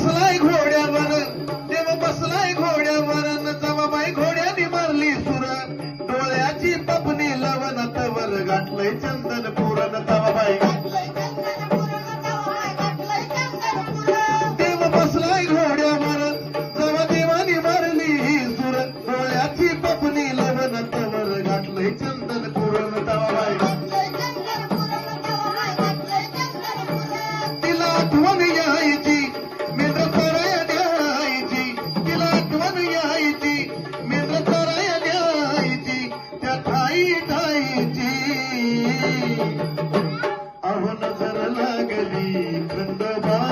बसलाय घोड्यावर देव बसलाय घोड्यावर जवाबाई घोड्याने मारली सुर डोळ्याची पपनी लवण तवर गाठलंय चंदन पुरण तवाबाई देव बसलाय घोड्यावर जवा देवानी मारली ही सुर डोळ्याची पपनी लवण तवर गाठलंय चंदन पुरण तवाबाई तिला आठवण விருந்தமா